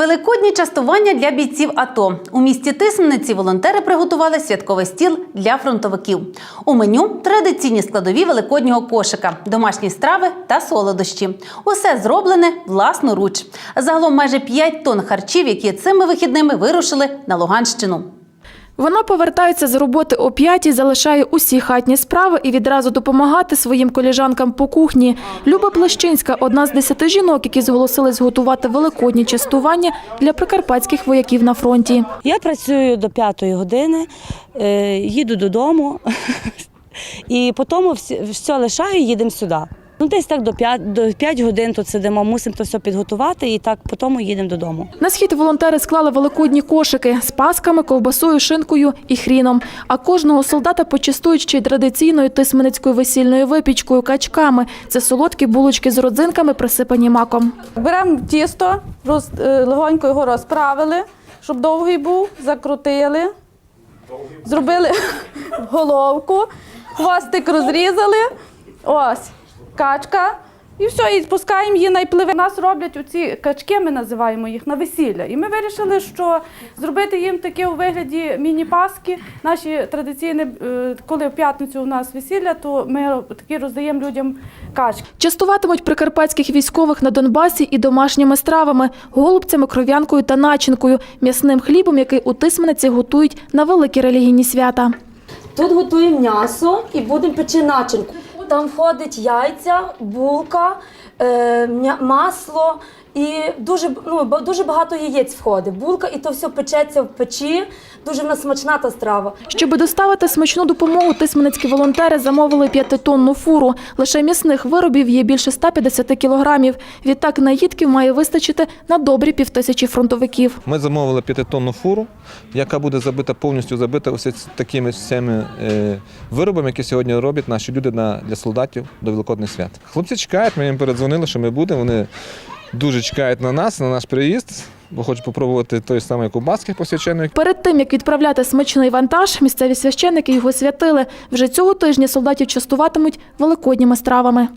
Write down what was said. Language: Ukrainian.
Великодні частування для бійців АТО. У місті Тисмниці волонтери приготували святковий стіл для фронтовиків. У меню традиційні складові великоднього кошика, домашні страви та солодощі. Усе зроблене власноруч. Загалом майже 5 тонн харчів, які цими вихідними вирушили на Луганщину. Вона повертається з роботи о п'ятій, залишає усі хатні справи і відразу допомагати своїм коліжанкам по кухні. Люба Плещинська – одна з десяти жінок, які зголосились готувати великодні частування для прикарпатських вояків на фронті. Я працюю до п'ятої години, е, їду додому і потім все, лишаю їдемо сюди. Ну, десь так до 5, до 5 годин тут сидимо, мусимо то все підготувати і так потім їдемо додому. На схід волонтери склали великодні кошики з пасками, ковбасою, шинкою і хріном. А кожного солдата почастують ще й традиційною тисменецькою весільною випічкою, качками. Це солодкі булочки з родзинками, присипані маком. Беремо тісто, роз, е, легонько його розправили, щоб довгий був, закрутили, зробили головку, хвостик розрізали. Ось, качка. І все, і пускаємо її найпливе. У нас роблять оці качки, ми називаємо їх на весілля. І ми вирішили, що зробити їм таке у вигляді міні-паски. Наші традиційні, е, коли в п'ятницю у нас весілля, то ми такі роздаємо людям качки. Частуватимуть прикарпатських військових на Донбасі і домашніми стравами, голубцями, кров'янкою та начинкою, м'ясним хлібом, який у Тисмениці готують на великі релігійні свята. Тут готуємо м'ясо і будемо печи начинку. Там входить яйця, булка, е, масло і дуже, ну, дуже багато яєць входить. Булка і то все печеться в печі. Дуже в нас смачна та страва. Щоби доставити смачну допомогу, тисменецькі волонтери замовили п'ятитонну фуру. Лише м'ясних виробів є більше 150 кілограмів. Відтак наїдків має вистачити на добрі півтисячі фронтовиків. Ми замовили п'ятитонну фуру, яка буде забита повністю забита ось такими всіми е, виробами, які сьогодні роблять наші люди на, для солдатів до Великодних свят. Хлопці чекають, ми їм передзвонили, що ми будемо. Вони дуже чекають на нас, на наш приїзд, бо хочуть попробувати той самий кубаски посвячений. Перед тим як відправляти смачний вантаж, місцеві священники його святили. Вже цього тижня солдатів частуватимуть великодніми стравами.